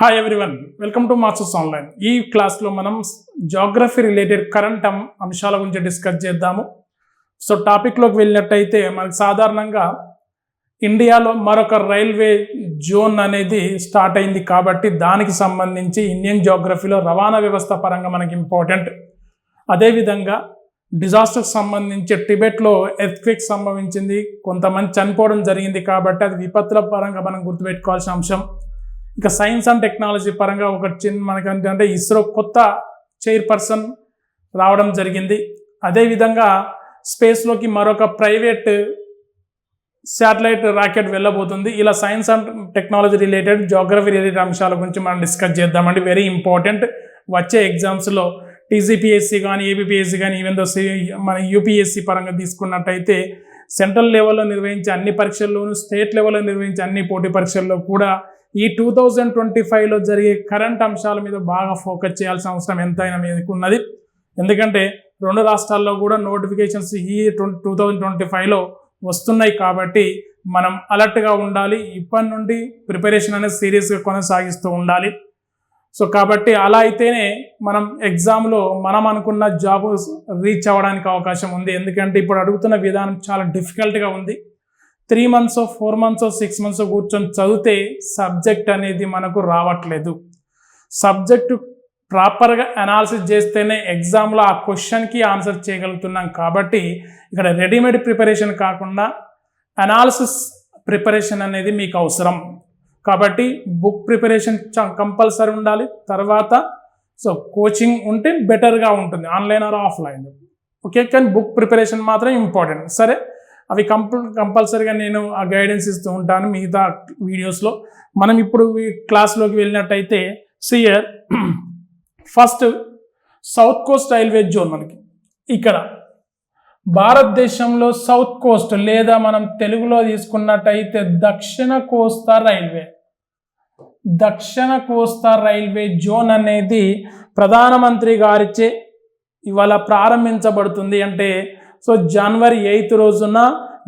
Hi everyone welcome to Masters online ఈ క్లాస్లో మనం జాగ్రఫీ రిలేటెడ్ కరెంట్ అంశాల గురించి డిస్కస్ చేద్దాము. సో టాపిక్లోకి వెళ్ళినట్టయితే మనకు సాధారణంగా ఇండియాలో మరొక రైల్వే జోన్ అనేది స్టార్ట్ అయింది కాబట్టి దానికి సంబంధించి ఇండియన్ జాగ్రఫీలో రవాణా వ్యవస్థ పరంగా మనకి ఇంపార్టెంట్ అదేవిధంగా డిజాస్టర్కి సంబంధించి టిబెట్లో ఎర్త్క్వేక్ సంభవించింది. కొంతమంది చనిపోవడం జరిగింది కాబట్టి అది విపత్తుల పరంగా మనం గుర్తుపెట్టుకోవాల్సిన అంశం. ఇంకా సైన్స్ అండ్ టెక్నాలజీ పరంగా ఒక చిన్న మనకంటే అంటే ఇస్రో కొత్త చైర్పర్సన్ రావడం జరిగింది. అదేవిధంగా స్పేస్లోకి మరొక ప్రైవేట్ శాటిలైట్ రాకెట్ వెళ్ళబోతుంది. ఇలా science and technology related geography related అంశాల గురించి మనం డిస్కస్ చేద్దామండి. వెరీ ఇంపార్టెంట్ వచ్చే ఎగ్జామ్స్లో టీజీపీఎస్సీ కానీ ఏబిపిఎస్సీ కానీ ఈవెన్ దో మన యూపీఎస్సీ పరంగా తీసుకున్నట్టయితే సెంట్రల్ లెవెల్లో నిర్వహించే అన్ని పరీక్షల్లోనూ స్టేట్ లెవెల్లో నిర్వహించే అన్ని పోటీ పరీక్షల్లో కూడా ఈ టూ థౌజండ్ ట్వంటీ ఫైవ్లో జరిగే కరెంట్ అంశాల మీద బాగా ఫోకస్ చేయాల్సిన అవసరం ఎంతైనా మీకు ఉన్నది ఎందుకంటే రెండు రాష్ట్రాల్లో కూడా నోటిఫికేషన్స్ ఈ టూ థౌజండ్ ట్వంటీ ఫైవ్లో వస్తున్నాయి కాబట్టి మనం అలర్ట్గా ఉండాలి. ఇప్పటి నుండి ప్రిపరేషన్ అనేది సీరియస్గా కొనసాగిస్తూ ఉండాలి. సో కాబట్టి అలా అయితేనే మనం ఎగ్జామ్లో మనం అనుకున్న జాబ్ రీచ్ అవ్వడానికి అవకాశం ఉంది. ఎందుకంటే ఇప్పుడు అడుగుతున్న విధానం చాలా డిఫికల్ట్గా ఉంది. Three months four months six months కూర్చొని చదివితే సబ్జెక్ట్ అనేది మనకు రావట్లేదు. సబ్జెక్టు ప్రాపర్గా అనాలిసిస్ చేస్తేనే ఎగ్జామ్లో ఆ క్వశ్చన్కి ఆన్సర్ చేయగలుగుతున్నాం కాబట్టి ఇక్కడ రెడీమేడ్ ప్రిపరేషన్ కాకుండా అనాలిసిస్ ప్రిపరేషన్ అనేది మీకు అవసరం. కాబట్టి బుక్ ప్రిపరేషన్ కంపల్సరీ ఉండాలి. తర్వాత సో కోచింగ్ ఉంటే బెటర్గా ఉంటుంది. Online or offline. ఓకే? కానీ బుక్ ప్రిపరేషన్ మాత్రం ఇంపార్టెంట్. సరే? అవి కంపల్ కంపల్సరీగా నేను ఆ గైడెన్స్ ఇస్తూ ఉంటాను మిగతా వీడియోస్లో మనం ఇప్పుడు క్లాస్లోకి వెళ్ళినట్టయితే సియర్ first south coast railway zone మనకి. ఇక్కడ భారతదేశంలో సౌత్ కోస్ట్ లేదా మనం తెలుగులో తీసుకున్నట్టయితే దక్షిణ కోస్తా రైల్వే దక్షిణ కోస్తా రైల్వే జోన్ అనేది ప్రధానమంత్రి గారిచే ఇవాళ ప్రారంభించబడుతుంది అంటే సో జనవరి ఎయిత్ రోజున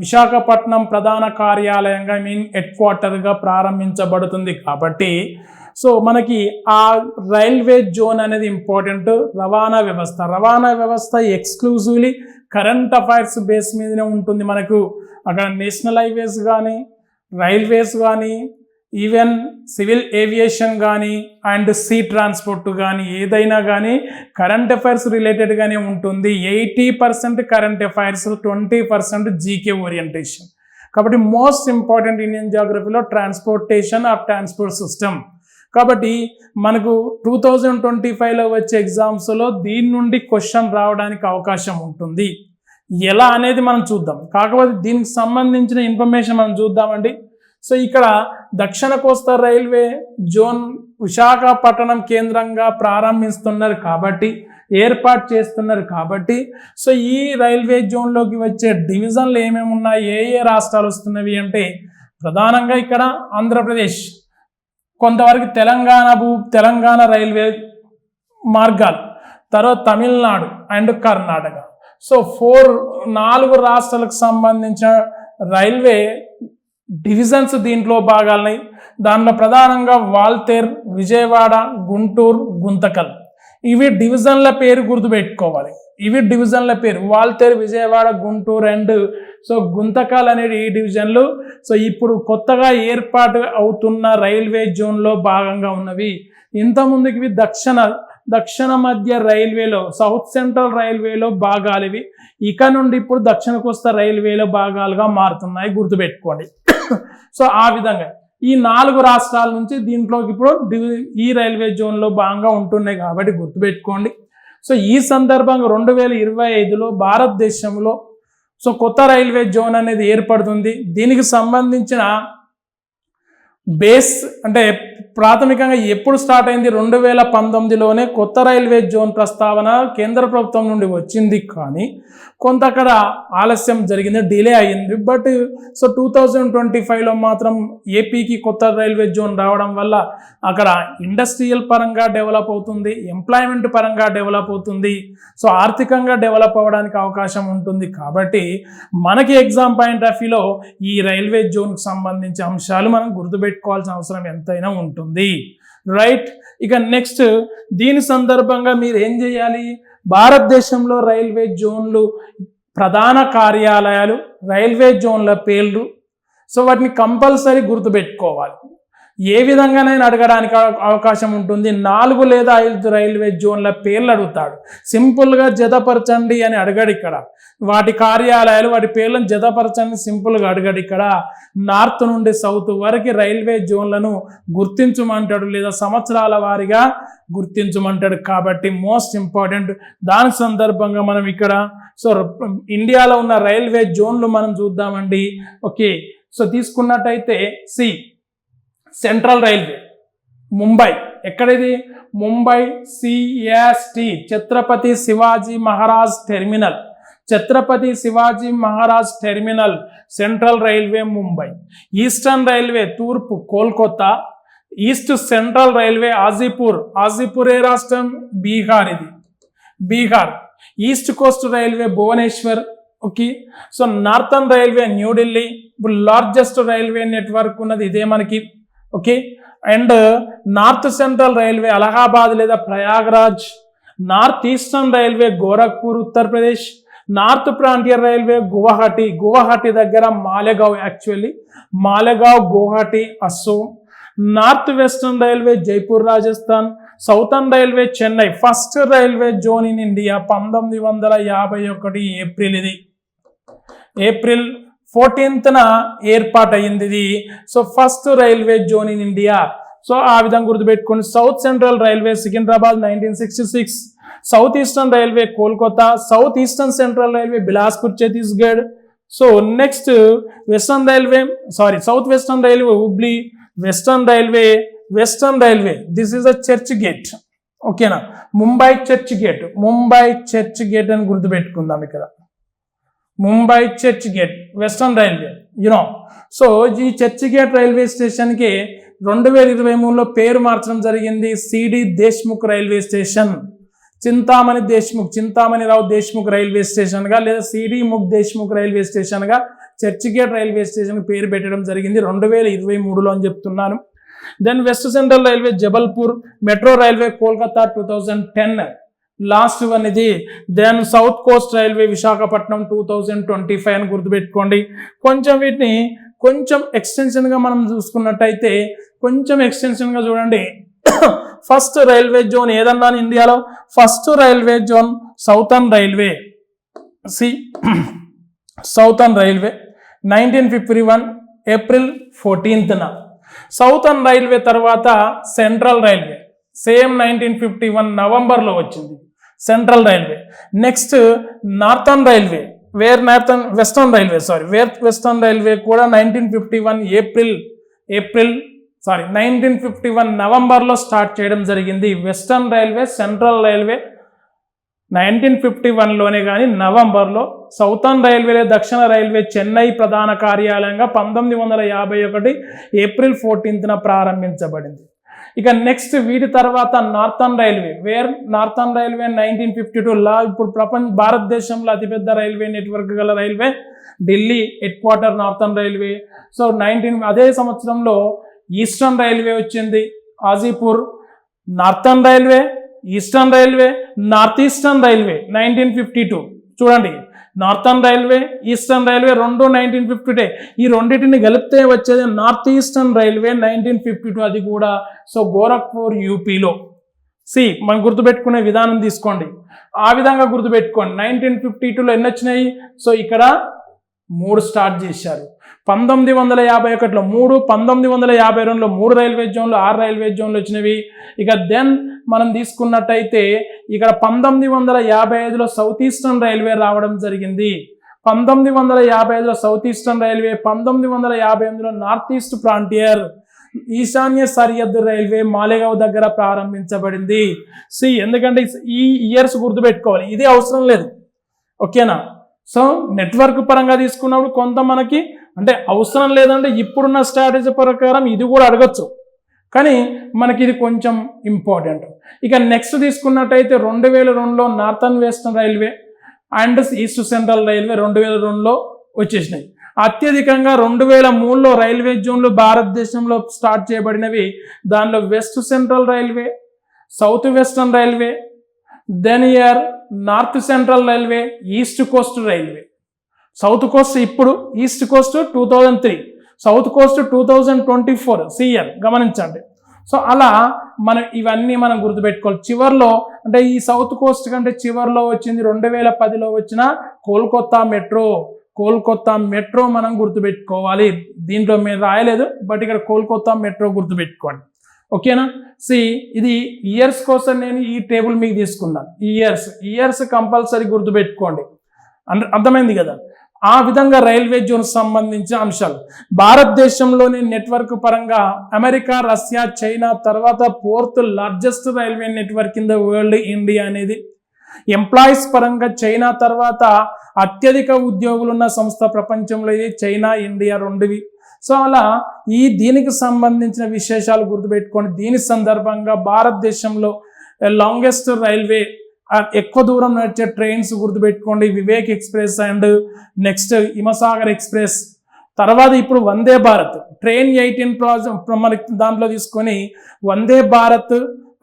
విశాఖపట్నం ప్రధాన కార్యాలయంగా ఐ మీన్ హెడ్ క్వార్టర్గా ప్రారంభించబడుతుంది కాబట్టి సో మనకి ఆ రైల్వే జోన్ అనేది ఇంపార్టెంట్. రవాణా వ్యవస్థ రవాణా వ్యవస్థ ఎక్స్క్లూజివ్లీ కరెంట్ అఫైర్స్ బేస్ మీదనే ఉంటుంది మనకు. అక్కడ నేషనల్ హైవేస్ కానీ రైల్వేస్ కానీ ఈవెన్ సివిల్ ఏవియేషన్ కానీ అండ్ సీ ట్రాన్స్పోర్ట్ కానీ ఏదైనా కానీ కరెంట్ అఫైర్స్ రిలేటెడ్గానే ఉంటుంది. Eighty percent current affairs twenty percent GK orientation కాబట్టి మోస్ట్ ఇంపార్టెంట్ ఇండియన్ జాగ్రఫీలో ట్రాన్స్పోర్టేషన్ ఆఫ్ ట్రాన్స్పోర్ట్ సిస్టమ్ కాబట్టి మనకు టూ థౌజండ్ ట్వంటీ ఫైవ్లో వచ్చే ఎగ్జామ్స్లో దీని నుండి క్వశ్చన్ రావడానికి అవకాశం ఉంటుంది. ఎలా అనేది మనం చూద్దాం. కాకపోతే దీనికి సంబంధించిన ఇన్ఫర్మేషన్ మనం చూద్దామండి. సో ఇక్కడ దక్షిణ కోస్తా రైల్వే జోన్ విశాఖపట్నం కేంద్రంగా ప్రారంభిస్తున్నారు కాబట్టి ఏర్పాటు చేస్తున్నారు కాబట్టి సో ఈ రైల్వే జోన్లోకి వచ్చే డివిజన్లు ఏమేమి ఉన్నాయి ఏ ఏ రాష్ట్రాలు వస్తున్నవి అంటే ప్రధానంగా ఇక్కడ ఆంధ్రప్రదేశ్ కొంతవరకు తెలంగాణ భూ తెలంగాణ రైల్వే మార్గాలు తర్వాత Tamil Nadu and Karnataka. So four నాలుగు రాష్ట్రాలకు సంబంధించిన రైల్వే డివిజన్స్ దీంట్లో భాగాలున్నాయి దాంట్లో ప్రధానంగా వాల్తేర్ విజయవాడ గుంటూరు గుంతకల్. ఇవి డివిజన్ల పేరు గుర్తుపెట్టుకోవాలి. ఇవి డివిజన్ల పేరు. వాల్తేర్ విజయవాడ గుంటూరు అండ్ సో గుంతకల్ అనేది ఈ డివిజన్లు. సో ఇప్పుడు కొత్తగా ఏర్పాటు అవుతున్న రైల్వే జోన్లో భాగంగా ఉన్నవి. ఇంతకుముందుకి ఇవి దక్షిణ దక్షిణ మధ్య రైల్వేలో సౌత్ సెంట్రల్ రైల్వేలో భాగాలు ఇవి. ఇక నుండి ఇప్పుడు దక్షిణ కోస్తా రైల్వేలో భాగాలుగా మారుతున్నాయి. గుర్తుపెట్టుకోండి. సో ఆ విధంగా. ఈ నాలుగు రాష్ట్రాల నుంచి దీంట్లోకి ఇప్పుడు ఈ రైల్వే జోన్లో భాగంగా ఉంటున్నాయి కాబట్టి గుర్తుపెట్టుకోండి. సో ఈ సందర్భంగా రెండు వేల ఇరవై ఐదులో భారతదేశంలో సో కొత్త రైల్వే జోన్ అనేది ఏర్పడుతుంది. దీనికి సంబంధించిన బేస్ అంటే ప్రాథమికంగా ఎప్పుడు స్టార్ట్ అయింది? రెండు వేల పంతొమ్మిదిలోనే కొత్త రైల్వే జోన్ ప్రస్తావన కేంద్ర ప్రభుత్వం నుండి వచ్చింది కానీ కొంత అక్కడ ఆలస్యం జరిగింది డిలే అయ్యింది but so two thousand twenty ఫైవ్లో మాత్రం ఏపీకి కొత్త రైల్వే జోన్ రావడం వల్ల అక్కడ ఇండస్ట్రియల్ పరంగా డెవలప్ అవుతుంది ఎంప్లాయ్మెంట్ పరంగా డెవలప్ అవుతుంది. సో ఆర్థికంగా డెవలప్ అవ్వడానికి అవకాశం ఉంటుంది. కాబట్టి మనకి ఎగ్జామ్ పాయింట్ ఆఫ్ వ్యూలో ఈ రైల్వే జోన్కి సంబంధించిన అంశాలు మనం గుర్తుపెట్టుకోవాల్సిన అవసరం ఎంతైనా ఉంటుంది. రైట్ ఇక నెక్స్ట్ దీని సందర్భంగా మీరు ఏం చేయాలి? భారతదేశంలో రైల్వే జోన్లు ప్రధాన కార్యాలయాలు రైల్వే జోన్ల పేర్లు. సో వాటిని కంపల్సరీ గుర్తుపెట్టుకోవాలి. ఏ విధంగానైనా అడగడానికి అవ- అవకాశం ఉంటుంది. నాలుగు లేదా ఐదు రైల్వే జోన్ల పేర్లు అడుగుతాడు. సింపుల్గా జతపరచండి అని అడగడు ఇక్కడ. వాటి కార్యాలయాలు వాటి పేర్లను జతపరచండి సింపుల్గా అడగడు ఇక్కడ. నార్త్ నుండి సౌత్ వరకు రైల్వే జోన్లను గుర్తించమంటాడు లేదా సంవత్సరాల వారీగా గుర్తించమంటాడు. కాబట్టి మోస్ట్ ఇంపార్టెంట్. దాని సందర్భంగా మనం ఇక్కడ సో ఇండియాలో ఉన్న రైల్వే జోన్లు మనం చూద్దామండి. ఓకే. సో తీసుకున్నట్టయితే సి. Central railway Mumbai. ఎక్కడిది? Mumbai CST Chhatrapati Shivaji Maharaj terminal. Chhatrapati Shivaji Maharaj terminal central railway Mumbai. Eastern railway తూర్పు Kolkata. East central railway Hajipur. Hajipur ఏ రాష్ట్రం? బీహార్ ఇది Bihar. East coast railway Bhubaneswar okay so northern railway New Delhi ఇప్పుడు largest railway network ఉన్నది ఇదే మనకి. Okay and north central railway Allahabad లేదా Prayagraj north eastern railway Gorakhpur Uttar Pradesh north frontier railway Guwahati Guwahati దగ్గర Maligaon actually Maligaon Guwahati Assam north western railway Jaipur Rajasthan southern railway Chennai first railway zone in India పంతొమ్మిది వందల యాభై ఒకటి April ఇది. April ఫోర్టీన్త్న ఏర్పాటయింది ఇది. So first railway zone in India. So ఆ విధంగా గుర్తుపెట్టుకోండి. South central railway Secunderabad nineteen sixty six. South eastern railway Kolkata. South eastern central railway Bilaspur Chhattisgarh. So next western railway sorry south western railway Hubli western railway western railway. This is a Churchgate ఓకేనా Mumbai Churchgate Mumbai Churchgate అని గుర్తుపెట్టుకుందాం ఇక్కడ. Mumbai Churchgate western railway you know so ఈ Churchgate railway స్టేషన్కి రెండు వేల ఇరవై మూడులో పేరు మార్చడం జరిగింది CD Deshmukh railway station Chintamani Deshmukh Chintamani Rao Deshmukh railway స్టేషన్గా లేదా సిడి ముఖ్ దేశ్ముఖ్ రైల్వే స్టేషన్గా చర్చ్ గేట్ రైల్వే స్టేషన్ పేరు పెట్టడం జరిగింది రెండు వేల ఇరవై మూడులో అని చెప్తున్నాను. Then west central railway Jabalpur metro railway Kolkata two thousand ten last one ఇది then south coast railway Visakhapatnam two thousand twenty five అని గుర్తుపెట్టుకోండి. కొంచెం వీటిని కొంచెం ఎక్స్టెన్షన్గా మనం చూసుకున్నట్టయితే కొంచెం ఎక్స్టెన్షన్గా చూడండి. ఫస్ట్ రైల్వే జోన్ ఏదన్నా ఇండియాలో first railway zone southern railway. C southern railway nineteen fifty one April ఫోర్టీన్త్న southern railway తర్వాత central railway. Same nineteen fifty one నవంబర్లో వచ్చింది. Central railway. Next northern railway. Where northern western railway sorry. Where western railway కూడా nineteen fifty one April April sorry nineteen fifty one నవంబర్లో start చేయడం జరిగింది. Western railway central railway nineteen fifty వన్లోనే కానీ నవంబర్లో. Southern railway దక్షిణ రైల్వే చెన్నై ప్రధాన కార్యాలయంగా పంతొమ్మిది వందల యాభై ఒకటి ఏప్రిల్ ఫోర్టీన్త్న ప్రారంభించబడింది. ఇక నెక్స్ట్ వీటి తర్వాత northern railway where northern railway nineteen fifty లా ఇప్పుడు ప్రపంచ భారతదేశంలో అతిపెద్ద రైల్వే నెట్వర్క్ గల railway Delhi head quarter northern railway so nineteen అదే సంవత్సరంలో ఈస్టర్న్ రైల్వే వచ్చింది. Hajipur northern railway eastern railway north eastern railway nineteen fifty two చూడండి నార్థన్ రైల్వే ఈస్టర్న్ రైల్వే రెండు నైన్టీన్ ఫిఫ్టీ డే ఈ రెండింటిని కలిపితే వచ్చేది north eastern railway nineteen fifty two అది కూడా. సో గోరఖ్పూర్ యూపీలో సి మనం గుర్తుపెట్టుకునే విధానం తీసుకోండి. ఆ విధంగా గుర్తుపెట్టుకోండి. నైన్టీన్ ఫిఫ్టీ టూలో ఎన్ని వచ్చినాయి? సో ఇక్కడ మూడు స్టార్ట్ చేశారు. పంతొమ్మిది వందల యాభై ఒకటిలో మూడు పంతొమ్మిది వందల యాభై రెండులో మూడు రైల్వే జోన్లు ఆరు రైల్వే జోన్లు వచ్చినవి. ఇక దెన్ మనం తీసుకున్నట్టయితే ఇక్కడ పంతొమ్మిది వందల యాభై ఐదులో సౌత్ ఈస్టర్న్ రైల్వే రావడం జరిగింది. పంతొమ్మిది వందల యాభై ఐదులో సౌత్ ఈస్టర్న్ రైల్వే పంతొమ్మిది వందల యాభై ఎనిమిదిలో నార్త్ ఈస్ట్ ఫ్రాంటియర్ ఈశాన్య సరిహద్దు రైల్వే మాలేగావ్ దగ్గర ప్రారంభించబడింది. సి ఎందుకంటే ఈ ఇయర్స్ గుర్తుపెట్టుకోవాలి ఇది అవసరం లేదు. ఓకేనా? సో నెట్వర్క్ పరంగా తీసుకున్నప్పుడు కొంత మనకి అంటే అవసరం లేదంటే ఇప్పుడున్న స్ట్రాటజీ ప్రకారం ఇది కూడా అడగచ్చు. కానీ మనకి ఇది కొంచెం ఇంపార్టెంట్ ఇక నెక్స్ట్ తీసుకున్నట్టయితే రెండు వేల రెండులో northern western railway and east central railway రెండు వేల రెండులో వచ్చేసినాయి. అత్యధికంగా రెండు వేల మూడులో రైల్వే జోన్లు భారతదేశంలో స్టార్ట్ చేయబడినవి దానిలో west central railway south western railway then year north central railway east coast railway south coast ఇప్పుడు east coast two thousand three south coast two thousand twenty four CL గమనించండి. సో అలా మనం ఇవన్నీ మనం గుర్తుపెట్టుకోవాలి. చివర్లో అంటే ఈ సౌత్ కోస్ట్ కంటే చివర్లో వచ్చింది రెండు వేల పదిలో వచ్చిన కోల్కొత్తా మెట్రో. కోల్కొత్తా మెట్రో మనం గుర్తుపెట్టుకోవాలి. దీంట్లో మీరు రాయలేదు బట్ ఇక్కడ కోల్కొత్తా మెట్రో గుర్తుపెట్టుకోండి. ఓకేనా? సి ఇది ఇయర్స్ కోసం నేను ఈ టేబుల్ మీకు తీసుకున్నాను. ఇయర్స్ ఇయర్స్ కంపల్సరీ గుర్తుపెట్టుకోండి. అర్థమైంది కదా? ఆ విధంగా రైల్వే జోన్ సంబంధించిన అంశాలు. భారతదేశంలోని నెట్వర్క్ పరంగా అమెరికా రష్యా చైనా తర్వాత fourth largest railway network in the world India అనేది. ఎంప్లాయీస్ పరంగా చైనా తర్వాత అత్యధిక ఉద్యోగులున్న సంస్థ ప్రపంచంలో ఇది చైనా ఇండియా రెండువి. సో అలా ఈ దీనికి సంబంధించిన విశేషాలు గుర్తుపెట్టుకోండి దీని సందర్భంగా భారతదేశంలో eh, లాంగెస్ట్ రైల్వే ఎక్కువ దూరం నడిచే ట్రైన్స్ గుర్తుపెట్టుకోండి. Vivek express and next Himsagar express తర్వాత ఇప్పుడు Vande Bharat train eighteen project మనకి దాంట్లో తీసుకొని వందే భారత్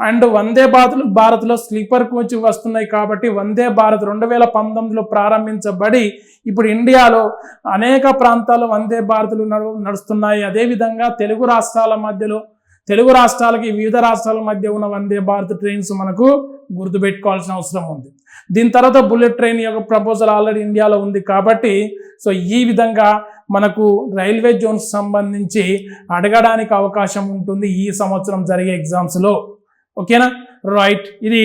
అండ్ వందే భారత్ భారత్లో స్లీపర్ కోచ్ వస్తున్నాయి కాబట్టి వందే భారత్ రెండు వేల పంతొమ్మిదిలో ప్రారంభించబడి ఇప్పుడు ఇండియాలో అనేక ప్రాంతాల్లో వందే భారత్లు నడు నడుస్తున్నాయి. అదేవిధంగా తెలుగు రాష్ట్రాల మధ్యలో తెలుగు రాష్ట్రాలకి వివిధ రాష్ట్రాల మధ్య ఉన్న వందే భారత్ ట్రైన్స్ మనకు గుర్తుపెట్టుకోవాల్సిన అవసరం ఉంది. దీని తర్వాత బుల్లెట్ ట్రైన్ యొక్క ప్రపోజల్ ఆల్రెడీ ఇండియాలో ఉంది కాబట్టి సో ఈ విధంగా మనకు రైల్వే జోన్స్ సంబంధించి అడగడానికి అవకాశం ఉంటుంది ఈ సంవత్సరం జరిగే ఎగ్జామ్స్లో ఓకేనా? రైట్. ఇది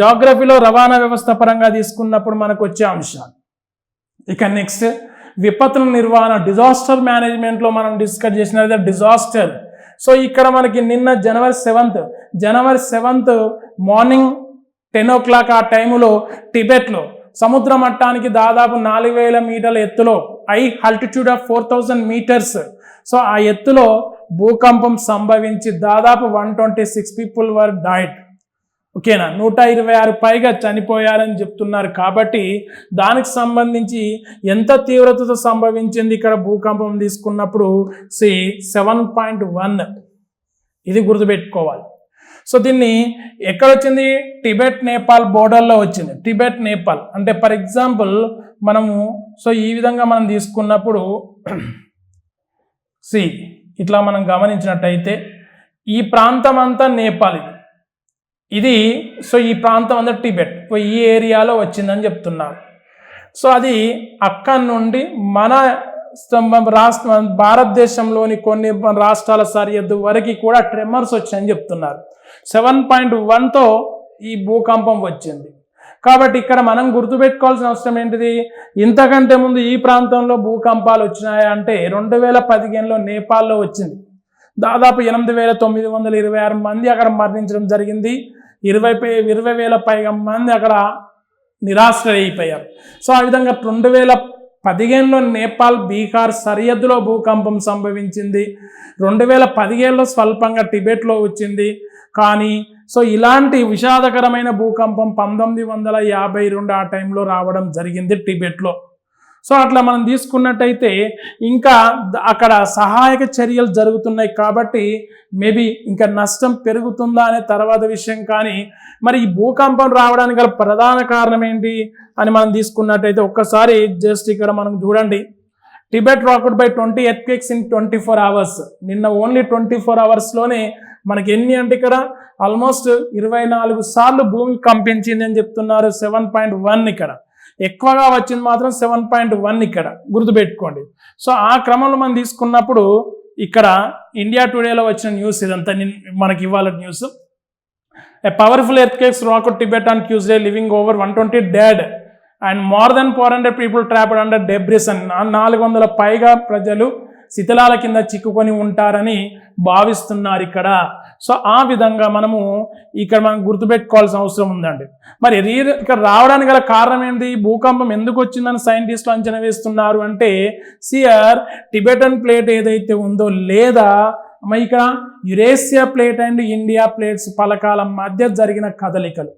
జాగ్రఫీలో రవాణా వ్యవస్థ పరంగా తీసుకున్నప్పుడు మనకు వచ్చే అంశాలు. ఇక నెక్స్ట్ విపత్తుల నిర్వహణ డిజాస్టర్ మేనేజ్మెంట్లో మనం డిస్కస్ చేసినది డిజాస్టర్. సో ఇక్కడ మనకి నిన్న January seventh January seventh morning ten o'clock ఆ టైంలో టిబెట్లో సముద్ర మట్టానికి దాదాపు నాలుగు వేల మీటర్ల ఎత్తులో I altitude of four thousand meters so ఆ ఎత్తులో భూకంపం సంభవించి దాదాపు one twenty six people were died ఓకేనా? నూట ఇరవై ఆరు పైగా చనిపోయారని చెప్తున్నారు. కాబట్టి దానికి సంబంధించి ఎంత తీవ్రతతో సంభవించింది ఇక్కడ భూకంపం తీసుకున్నప్పుడు? సి సెవెన్ పాయింట్ వన్. ఇది గుర్తుపెట్టుకోవాలి. సో దీన్ని ఎక్కడ వచ్చింది? టిబెట్ నేపాల్ బోర్డర్లో వచ్చింది. టిబెట్ నేపాల్. అంటే ఫర్ ఎగ్జాంపుల్ మనము సో ఈ విధంగా మనం తీసుకున్నప్పుడు సి ఇట్లా మనం గమనించినట్టయితే ఈ ప్రాంతం అంతా నేపాల్ ఇది ఇది సో ఈ ప్రాంతం అంతా టిబెట్ ఈ ఏరియాలో వచ్చిందని చెప్తున్నారు. సో అది అక్కడి నుండి మన స్తంభం రాష్ట్ర భారతదేశంలోని కొన్ని రాష్ట్రాల సరిహద్దు వరకు కూడా ట్రెమర్స్ వచ్చాయని చెప్తున్నారు. సెవెన్ పాయింట్ వన్తో ఈ భూకంపం వచ్చింది. కాబట్టి ఇక్కడ మనం గుర్తుపెట్టుకోవాల్సిన అవసరం ఏంటిది? ఇంతకంటే ముందు ఈ ప్రాంతంలో భూకంపాలు వచ్చినాయా అంటే రెండు వేల పదిహేనులో నేపాల్లో వచ్చింది. దాదాపు ఎనిమిది వేల తొమ్మిది వందల ఇరవై ఆరు మంది అక్కడ మరణించడం జరిగింది. ఇరవై ఇరవై వేల పైగా మంది అక్కడ నిరాశ్రయిపోయారు. సో ఆ విధంగా రెండు వేల పదిహేనులో నేపాల్ బీహార్ సరిహద్దులో భూకంపం సంభవించింది. రెండు వేల పదిహేనులో స్వల్పంగా టిబెట్లో వచ్చింది. కానీ సో ఇలాంటి విషాదకరమైన భూకంపం పంతొమ్మిది వందల యాభై రెండు ఆ టైంలో రావడం జరిగింది టిబెట్లో. సో అట్లా మనం తీసుకున్నట్టయితే ఇంకా అక్కడ సహాయక చర్యలు జరుగుతున్నాయి కాబట్టి మేబీ ఇంకా నష్టం పెరుగుతుందా అనే తర్వాత విషయం కానీ మరి ఈ భూకంపం రావడానికి గల ప్రధాన కారణం ఏంటి అని మనం తీసుకున్నట్టయితే ఒక్కసారి జస్ట్ ఇక్కడ మనం చూడండి. Tibet rocked by twenty earthquakes in twenty four hours. నిన్న ఓన్లీ ట్వంటీ ఫోర్ అవర్స్లోనే మనకి ఎన్ని అంటే ఇక్కడ? ఆల్మోస్ట్ ఇరవై నాలుగు సార్లు భూమి కంపించింది అని చెప్తున్నారు. సెవెన్ పాయింట్ వన్ ఇక్కడ. ఎక్కువగా వచ్చింది మాత్రం సెవెన్ పాయింట్ వన్ ఇక్కడ. గుర్తుపెట్టుకోండి. సో ఆ క్రమంలో మనం తీసుకున్నప్పుడు ఇక్కడ ఇండియా టుడేలో వచ్చిన న్యూస్ ఇదంతా మనకి ఇవ్వాలి news A powerful earthquakes rocked Tibet on Tuesday, leaving over 120 dead and more than 400 people trapped under debris. And నాలుగు వందల పైగా ప్రజలు శిథిలాల కింద చిక్కుకొని ఉంటారని భావిస్తున్నారు ఇక్కడ. సో ఆ విధంగా మనము ఇక్కడ మనం గుర్తుపెట్టుకోవాల్సిన అవసరం ఉందండి. మరి రీ ఇక్కడ రావడానికి గల కారణం ఏంటి భూకంపం ఎందుకు వచ్చిందని సైంటిస్టులు అంచనా వేస్తున్నారు అంటే సిఆర్ టిబెటన్ ప్లేట్ ఏదైతే ఉందో లేదా మరి ఇక్కడ Eurasia plate and India plates పలకాల మధ్య జరిగిన కదలికలు.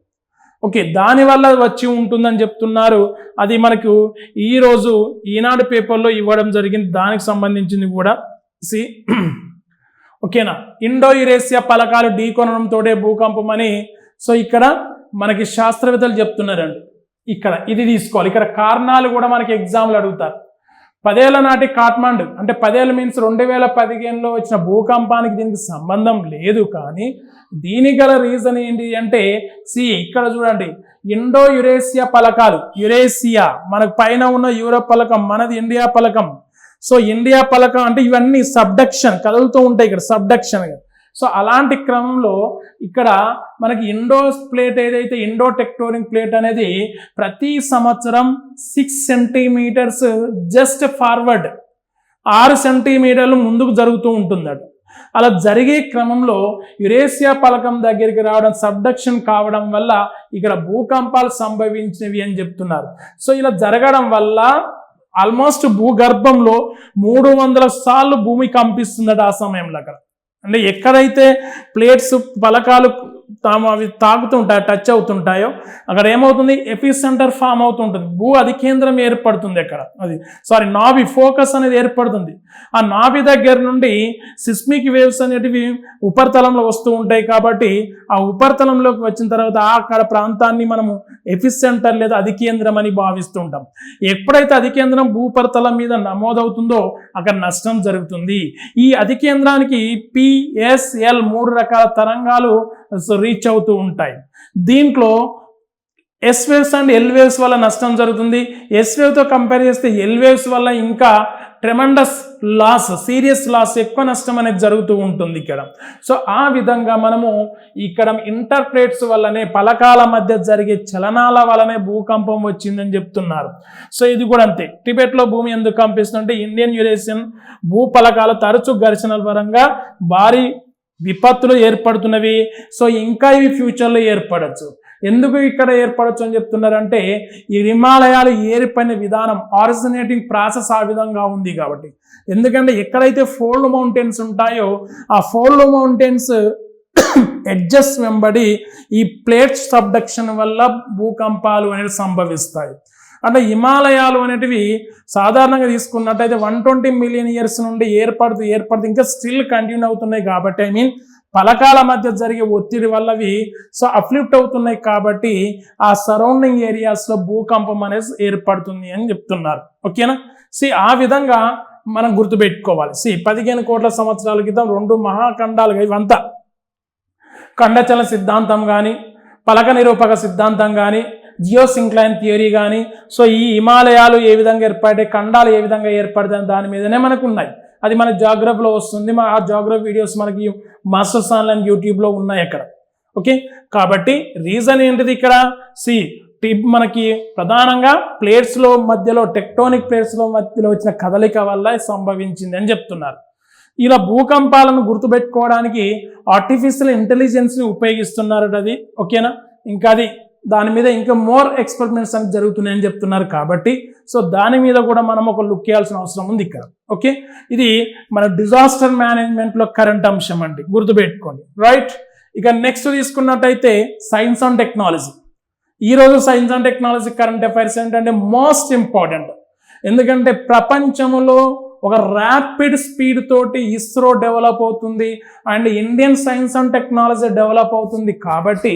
ఓకే దానివల్ల వచ్చి ఉంటుందని చెప్తున్నారు. అది మనకు ఈరోజు ఈనాడు పేపర్లో ఇవ్వడం జరిగింది. దానికి సంబంధించింది కూడా. సి ఓకేనా? ఇండో యురేసియా పలకాలు ఢీకొనడంతో భూకంపం అని సో ఇక్కడ మనకి శాస్త్రవేత్తలు చెప్తున్నారండి. ఇక్కడ ఇది తీసుకోవాలి. ఇక్కడ కారణాలు కూడా మనకి ఎగ్జామ్లు అడుగుతారు. పదేళ్ళ నాటి కాట్మాండు అంటే పదేళ్ళ మీన్స్ రెండు వేల పదిహేనులో వచ్చిన భూకంపానికి దీనికి సంబంధం లేదు కానీ దీనికి గల రీజన్ ఏంటి అంటే సి ఇక్కడ చూడండి. ఇండో యురేసియా పలకాలు యురేసియా మనకు పైన ఉన్న యూరప్ పలకం మనది ఇండియా పలకం సో ఇండియా పలకం అంటే ఇవన్నీ సబ్డక్షన్ కదులుతూ ఉంటాయి ఇక్కడ సబ్డక్షన్ సో అలాంటి క్రమంలో ఇక్కడ మనకి ఇండో ప్లేట్ ఏదైతే ఇండో టెక్టోనిక్ ప్లేట్ అనేది ప్రతి సంవత్సరం సిక్స్ సెంటీమీటర్స్ జస్ట్ ఫార్వర్డ్ ఆరు సెంటీమీటర్లు ముందుకు జరుగుతూ ఉంటుందట. అలా జరిగే క్రమంలో యురేసియా పలకం దగ్గరికి రావడం సబ్డక్షన్ కావడం వల్ల ఇక్కడ భూకంపాలు సంభవించినవి అని చెప్తున్నారు. సో ఇలా జరగడం వల్ల ఆల్మోస్ట్ భూగర్భంలో మూడు వందల సార్లు భూమి కంపిస్తుందట ఆ సమయంలో అక్కడ. అంటే ఎక్కడైతే ప్లేట్స్ పలకాలు తాము అవి తాగుతుంటాయి టచ్ అవుతుంటాయో? అక్కడ ఏమవుతుంది? ఎపి సెంటర్ ఫామ్ అవుతుంటుంది. భూ అధికేంద్రం ఏర్పడుతుంది అక్కడ. అది సారీ నాభి ఫోకస్ అనేది ఏర్పడుతుంది. ఆ నాభి దగ్గర నుండి సిస్మిక్ వేవ్స్ అనేటివి ఉపరితలంలో వస్తూ ఉంటాయి కాబట్టి ఆ ఉపరితలంలోకి వచ్చిన తర్వాత ఆ అక్కడ ప్రాంతాన్ని మనము ఎఫిసెంటర్ లేదా అధికేంద్రం అని భావిస్తూ ఉంటాం. ఎప్పుడైతే అధికేంద్రం భూపరితలం మీద నమోదవుతుందో అక్కడ నష్టం జరుగుతుంది. ఈ అధికేంద్రానికి పిఎస్ఎల్ మూడు రకాల తరంగాలు రీచ్ అవుతూ ఉంటాయి. దీంట్లో S waves and L waves వల్ల నష్టం జరుగుతుంది. ఎస్ వేవ్తో కంపేర్ చేస్తే ఎల్ వేవ్స్ వల్ల ఇంకా ట్రెమండస్ లాస్ సీరియస్ లాస్ ఎక్కువ నష్టం అనేది జరుగుతూ ఉంటుంది ఇక్కడ. సో ఆ విధంగా మనము ఇక్కడ ఇంటర్ప్రేట్స్ వల్లనే పలకాల మధ్య జరిగే చలనాల వల్లనే భూకంపం వచ్చిందని చెప్తున్నారు. సో ఇది కూడా అంతే. టిబెట్లో భూమి ఎందుకు కంపిస్తుంటే ఇండియన్ యురేషియన్ భూపలకాలు తరచు ఘర్షణల పరంగా భారీ విపత్తులు ఏర్పడుతున్నవి. సో ఇంకా ఇవి ఫ్యూచర్లో ఏర్పడచ్చు. ఎందుకు ఇక్కడ ఏర్పడచ్చు అని చెప్తున్నారంటే ఈ హిమాలయాలు ఏర్పడిన విధానం ఆరిజినేటింగ్ ప్రాసెస్ ఆ విధంగా ఉంది కాబట్టి. ఎందుకంటే ఎక్కడైతే ఫోల్డ్ మౌంటైన్స్ ఉంటాయో ఆ ఫోల్డ్ మౌంటైన్స్ ఎడ్జస్ట్ వెంబడి ఈ ప్లేట్ సబ్డక్షన్ వల్ల భూకంపాలు అనేవి సంభవిస్తాయి. అంటే హిమాలయాలు అనేటివి సాధారణంగా తీసుకున్నట్టయితే వన్ ట్వంటీ మిలియన్ ఇయర్స్ నుండి ఏర్పడుతూ ఏర్పడుతూ ఇంకా స్టిల్ కంటిన్యూ అవుతున్నాయి కాబట్టి ఐ మీన్ పలకాల మధ్య జరిగే ఒత్తిడి వల్లవి సో అఫ్లిఫ్ట్ అవుతున్నాయి కాబట్టి ఆ సరౌండింగ్ ఏరియాస్లో భూకంపం అనేది ఏర్పడుతుంది అని చెప్తున్నారు. ఓకేనా సి ఆ విధంగా మనం గుర్తుపెట్టుకోవాలి. సి పదిహేను కోట్ల సంవత్సరాల క్రితం రెండు మహాఖండాలుగా ఇవంతా. ఖండచల సిద్ధాంతం కానీ పలక నిరూపక సిద్ధాంతం కానీ జియో సింక్లైన్ థియరీ కానీ సో ఈ హిమాలయాలు ఏ విధంగా ఏర్పడ్డాయి ఖండాలు ఏ విధంగా ఏర్పడతాయి దాని మీదనే మనకు ఉన్నాయి అది మన జాగ్రఫీలో వస్తుంది మా ఆ జాగ్రఫీ వీడియోస్ మనకి మాస్టర్స్ ఆన్లైన్ యూట్యూబ్లో ఉన్నాయి అక్కడ. ఓకే కాబట్టి రీజన్ ఏంటిది ఇక్కడ? సి టిప్ మనకి ప్రధానంగా ప్లేట్స్లో మధ్యలో టెక్టోనిక్ ప్లేట్స్లో మధ్యలో వచ్చిన కదలిక వల్ల సంభవించింది అని చెప్తున్నారు. ఇలా భూకంపాలను గుర్తుపెట్టుకోవడానికి ఆర్టిఫిషియల్ ఇంటెలిజెన్స్ని ఉపయోగిస్తున్నారు అది. ఓకేనా ఇంకా అది దాని మీద ఇంకా మోర్ ఎక్స్పెరిమెంట్స్ అని జరుగుతున్నాయని చెప్తున్నారు కాబట్టి సో దాని మీద కూడా మనం ఒక లుక్ చేయాల్సిన అవసరం ఉంది ఇక్కడ. ఓకే? ఇది మన డిజాస్టర్ మేనేజ్మెంట్లో కరెంట్ అంశం అండి. గుర్తుపెట్టుకోండి. రైట్? ఇక నెక్స్ట్ తీసుకున్నట్టయితే సైన్స్ అండ్ టెక్నాలజీ. ఈరోజు science and technology current affairs ఏంటంటే మోస్ట్ ఇంపార్టెంట్. ఎందుకంటే ప్రపంచంలో ఒక ర్యాపిడ్ స్పీడ్ తోటి ఇస్రో డెవలప్ అవుతుంది and Indian science and technology develop అవుతుంది. కాబట్టి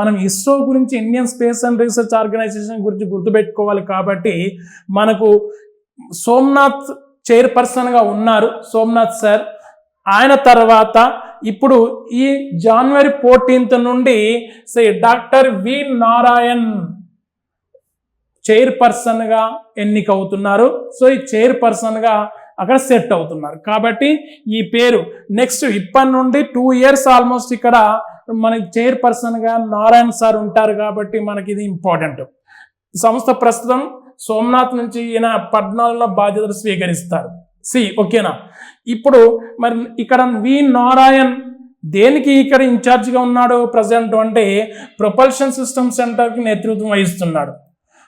మనం ఇస్రో గురించి Indian space and research organisation గురించి గుర్తుపెట్టుకోవాలి కాబట్టి మనకు సోమ్నాథ్ చైర్పర్సన్గా ఉన్నారు. సోమ్నాథ్ సార్ ఆయన తర్వాత ఇప్పుడు ఈ జనవరి ఫోర్టీన్త్ నుండి శ్రీ డాక్టర్ వి నారాయణ్ చైర్పర్సన్గా ఎన్నికవుతున్నారు. సో ఈ చైర్పర్సన్గా అక్కడ సెట్ అవుతున్నారు. కాబట్టి ఈ పేరు నెక్స్ట్ ఇప్పటి నుండి టూ ఇయర్స్ ఆల్మోస్ట్ ఇక్కడ మనకి చైర్పర్సన్గా నారాయణ సార్ ఉంటారు కాబట్టి మనకి ఇది ఇంపార్టెంట్. సంస్థ ప్రస్తుతం సోమనాథ్ నుంచి ఈయన పద్నాలుగులో బాధ్యతలు స్వీకరిస్తారు. సి ఓకేనా? ఇప్పుడు మరి ఇక్కడ వి నారాయణ్ దేనికి ఇక్కడ ఇన్ఛార్జ్గా ఉన్నాడు ప్రజెంట్ అంటే ప్రొపల్షన్ సిస్టమ్ సెంటర్కి నేతృత్వం వహిస్తున్నాడు.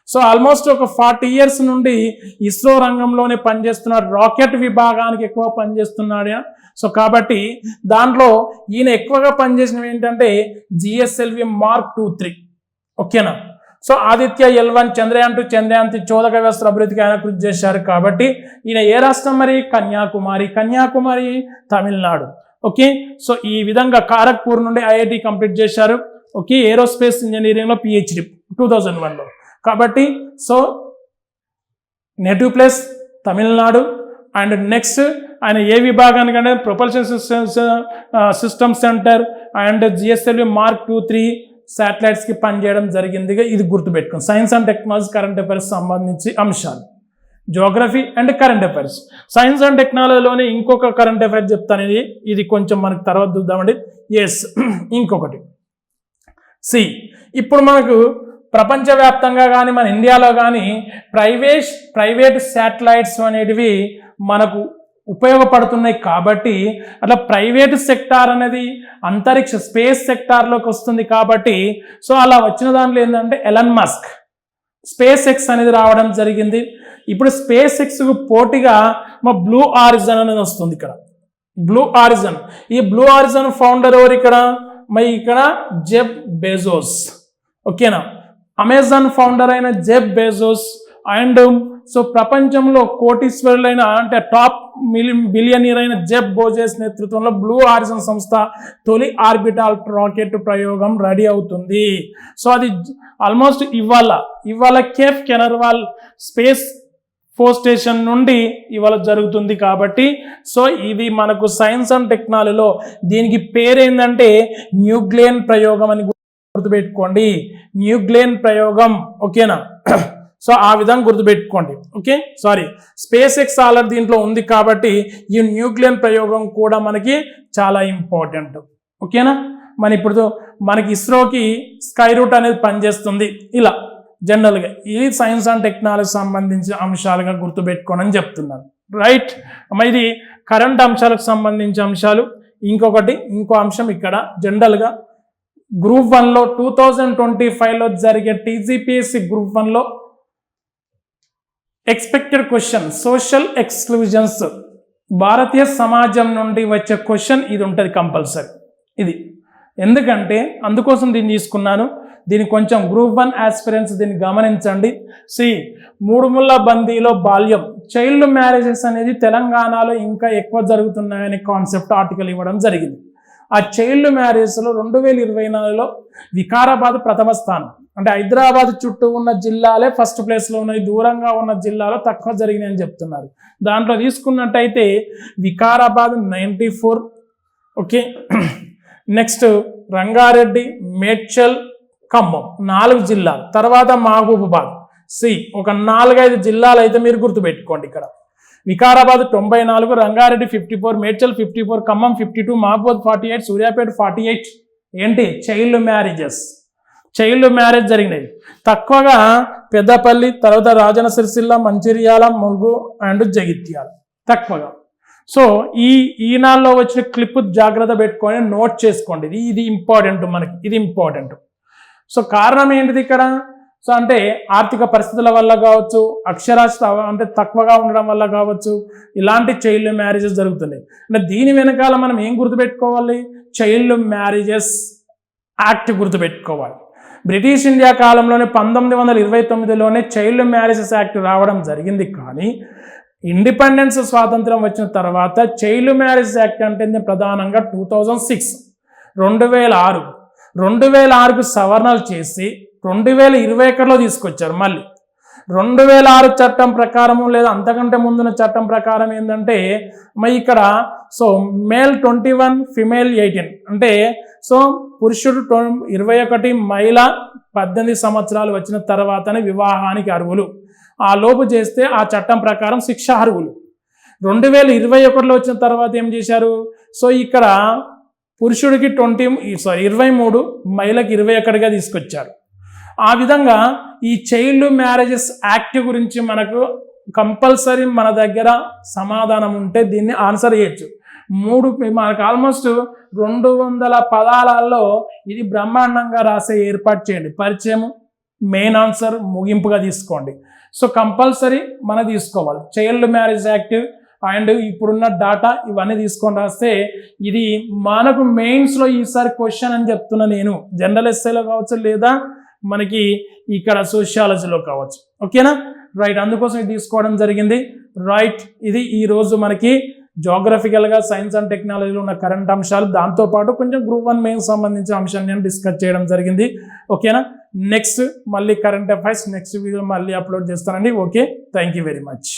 సో ఆల్మోస్ట్ ఒక ఫార్టీ ఇయర్స్ నుండి ఇస్రో రంగంలోనే పనిచేస్తున్నాడు. రాకెట్ విభాగానికి ఎక్కువ పనిచేస్తున్నాడు. సో కాబట్టి దాంట్లో ఈయన ఎక్కువగా పనిచేసినవి ఏంటంటే జిఎస్ఎల్వి మార్క్ టూ త్రీ. ఓకేనా? So Aditya L one Chandrayaan two Chandrayaan three చోదక వ్యవస్థ అభివృద్ధికి ఆయన కృషి చేశారు కాబట్టి ఈయన ఏ రాష్ట్రం మరి కన్యాకుమారి. కన్యాకుమారి తమిళనాడు. ఓకే? సో ఈ విధంగా కారక్పూర్ నుండి ఐఐటి కంప్లీట్ చేశారు. ఓకే? ఏరోస్పేస్ ఇంజనీరింగ్లో పిహెచ్డి. టూ థౌజండ్ వన్లో. కాబట్టి so native place Tamil Nadu and next ఆయన ఏ విభాగానికంటే propulsion systems system centre and GSLV mark two three శాటిలైట్స్కి పనిచేయడం జరిగింది. ఇది గుర్తుపెట్టుకోండి. Science and technology current affairs సంబంధించి అంశాలు. Geography and current affairs science and టెక్నాలజీలోనే ఇంకొక కరెంట్ అఫైర్స్ చెప్తాను. ఇది ఇది కొంచెం మనకు తర్వాత చూద్దామండి. ఎస్ ఇంకొకటి. సి ఇప్పుడు మనకు ప్రపంచవ్యాప్తంగా కానీ మన ఇండియాలో కానీ ప్రైవేట్ ప్రైవేట్ శాటిలైట్స్ అనేటివి మనకు ఉపయోగపడుతున్నాయి కాబట్టి అట్లా ప్రైవేట్ సెక్టార్ అనేది అంతరిక్ష స్పేస్ సెక్టార్లోకి వస్తుంది కాబట్టి సో అలా వచ్చిన దాంట్లో ఏంటంటే ఎలన్ మస్క్. స్పేస్ ఎక్స్ అనేది రావడం జరిగింది. ఇప్పుడు స్పేస్ ఎక్స్కు పోటీగా మా బ్లూ ఆరిజన్ అనేది వస్తుంది ఇక్కడ. బ్లూ ఆరిజన్ ఈ బ్లూ ఆరిజన్ ఫౌండర్ ఎవరు ఇక్కడ? మరి ఇక్కడ జెబ్ బెజోస్. ఓకేనా? అమెజాన్ ఫౌండర్ అయిన జెబ్ బెజోస్ అండ్ సో ప్రపంచంలో కోటీశ్వరులైన అంటే టాప్ మిలి బిలియనీర్ అయిన జెబ్ బోజెస్ నేతృత్వంలో బ్లూ ఆరిజన్ సంస్థ తొలి ఆర్బిటాల్ రాకెట్ ప్రయోగం రెడీ అవుతుంది. సో అది ఆల్మోస్ట్ ఇవాళ ఇవాళ Cape Canaveral space force station నుండి ఇవాళ జరుగుతుంది కాబట్టి సో ఇది మనకు సైన్స్ అండ్ టెక్నాలజీలో దీనికి పేరేందంటే న్యూక్లియన్ ప్రయోగం అని గుర్తుపెట్టుకోండి. న్యూక్లియన్ ప్రయోగం ఓకేనా? సో ఆ విధంగా గుర్తుపెట్టుకోండి. ఓకే? సారీ. స్పేస్ ఎక్స్ ఆలర్ దీంట్లో ఉంది కాబట్టి ఈ న్యూక్లియన్ ప్రయోగం కూడా మనకి చాలా ఇంపార్టెంట్. ఓకేనా? మన ఇప్పుడు మనకి ఇస్రోకి స్కై రూట్ అనేది పనిచేస్తుంది. ఇలా జనరల్గా ఇది సైన్స్ అండ్ టెక్నాలజీ సంబంధించిన అంశాలుగా గుర్తుపెట్టుకోనని చెప్తున్నాను. రైట్? ఇది కరెంట్ అంశాలకు సంబంధించిన అంశాలు. ఇంకొకటి ఇంకో అంశం ఇక్కడ జనరల్గా గ్రూప్ వన్లో టూ థౌజండ్ ట్వంటీ ఫైవ్లో జరిగే టీజీపీఎస్సి గ్రూప్ వన్లో ఎక్స్పెక్టెడ్ క్వశ్చన్ సోషల్ ఎక్స్క్లూజన్స్ భారతీయ సమాజం నుండి వచ్చే క్వశ్చన్ ఇది ఉంటుంది కంపల్సరీ ఇది. ఎందుకంటే అందుకోసం దీన్ని తీసుకున్నాను. దీన్ని కొంచెం గ్రూప్ వన్ ఆస్పిరెన్స్ దీన్ని గమనించండి. సి మూడు ముళ్ళ బందీలో బాల్యం. చైల్డ్ మ్యారేజెస్ అనేది తెలంగాణలో ఇంకా ఎక్కువ జరుగుతున్నాయనే కాన్సెప్ట్ ఆర్టికల్ ఇవ్వడం జరిగింది. ఆ చైల్డ్ మ్యారేజ్లో రెండు వేల ఇరవై నాలుగులో వికారాబాద్ ప్రథమ స్థానం. అంటే హైదరాబాద్ చుట్టూ ఉన్న జిల్లాలే ఫస్ట్ ప్లేస్లో ఉన్నాయి దూరంగా ఉన్న జిల్లాలో తక్కువ జరిగినాయని చెప్తున్నారు. దాంట్లో తీసుకున్నట్టయితే Vikarabad ninety four okay. Next Rangareddy Medchal Khammam నాలుగు జిల్లాలు. తర్వాత మహబూబాబాద్. సి ఒక నాలుగైదు జిల్లాలు అయితే మీరు గుర్తుపెట్టుకోండి ఇక్కడ. వికారాబాద్ తొంభై నాలుగు Rangareddy fifty four Medchal fifty four Khammam fifty two Mahmood forty eight Suryapet forty eight ఏంటి? Child marriages. చైల్డ్ మ్యారేజ్ జరిగినాయి. తక్కువగా పెద్దపల్లి తర్వాత రాజన సిరిసిల్ల మంచిర్యాల ములుగు అండ్ జగిత్యాల. తక్కువగా. సో ఈ ఈనాల్లో వచ్చిన క్లిప్ జాగ్రత్త పెట్టుకొని నోట్ చేసుకోండి. ఇది ఇది ఇంపార్టెంట్ మనకి. ఇది ఇంపార్టెంట్ సో కారణం ఏంటిది ఇక్కడ? సో అంటే ఆర్థిక పరిస్థితుల వల్ల కావచ్చు అక్షరాస్యత అంటే తక్కువగా ఉండడం వల్ల కావచ్చు ఇలాంటి చైల్డ్ మ్యారేజెస్ జరుగుతున్నాయి. అంటే దీని వెనకాల మనం ఏం గుర్తుపెట్టుకోవాలి? చైల్డ్ మ్యారేజెస్ యాక్ట్ గుర్తుపెట్టుకోవాలి. బ్రిటిష్ ఇండియా కాలంలోనే పంతొమ్మిది వందల ఇరవై తొమ్మిదిలోనే చైల్డ్ మ్యారేజెస్ యాక్ట్ రావడం జరిగింది. కానీ ఇండిపెండెన్స్ స్వాతంత్రం వచ్చిన తర్వాత చైల్డ్ మ్యారేజ్ యాక్ట్ అంటే ప్రధానంగా టూ థౌజండ్ సిక్స్ రెండు వేల ఆరు. రెండు వేల ఆరుకు సవరణలు చేసి రెండు వేల ఇరవై ఒకటిలో తీసుకొచ్చారు? మళ్ళీ. రెండు వేల ఆరు చట్టం ప్రకారము లేదా అంతకంటే ముందున్న చట్టం ప్రకారం ఏంటంటే మరి ఇక్కడ so male twenty one female eighteen. అంటే సో పురుషుడు ట్వ- ఇరవై ఒకటి మహిళ పద్దెనిమిది సంవత్సరాలు వచ్చిన తర్వాతనే వివాహానికి అర్హులు. ఆ లోపు చేస్తే ఆ చట్టం ప్రకారం శిక్ష అర్హులు. రెండు వేల ఇరవై ఒకటిలో వచ్చిన తర్వాత ఏం చేశారు? సో ఇక్కడ పురుషుడికి ట్వంటీ సారీ ఇరవై మూడు మహిళకి ఇరవై ఒకటిగా తీసుకొచ్చారు. ఆ విధంగా ఈ చైల్డ్ మ్యారేజెస్ యాక్ట్ గురించి మనకు కంపల్సరీ మన దగ్గర సమాధానం ఉంటే దీన్ని ఆన్సర్ చేయొచ్చు. మూడు మనకు ఆల్మోస్ట్ రెండు వందల పదాలలో ఇది బ్రహ్మాండంగా రాసే ఏర్పాటు చేయండి. పరిచయం మెయిన్ ఆన్సర్ ముగింపుగా తీసుకోండి. సో కంపల్సరీ మనం తీసుకోవాలి. చైల్డ్ మ్యారేజ్ యాక్ట్ అండ్ ఇప్పుడున్న డాటా ఇవన్నీ తీసుకొని రాస్తే ఇది మనకు మెయిన్స్లో ఈసారి క్వశ్చన్ అని చెప్తున్నా నేను. జనరల్ ఎస్ఏలో కావచ్చు లేదా మనకి ఇక్కడ సోషియాలజీలో కావచ్చు. ఓకేనా రైట్ అందుకోసం ఇది తీసుకోవడం జరిగింది. రైట్ ఇది ఈరోజు మనకి జోగ్రఫికల్గా సైన్స్ అండ్ టెక్నాలజీలో ఉన్న కరెంట్ అంశాలు. దాంతోపాటు కొంచెం గ్రూప్ వన్ మెయిన్ సంబంధించిన అంశాన్ని నేను డిస్కస్ చేయడం జరిగింది. ఓకేనా నెక్స్ట్ మళ్ళీ కరెంట్ అఫైర్స్ నెక్స్ట్ వీడియో మళ్ళీ అప్లోడ్ చేస్తానండి. Okay thank you very much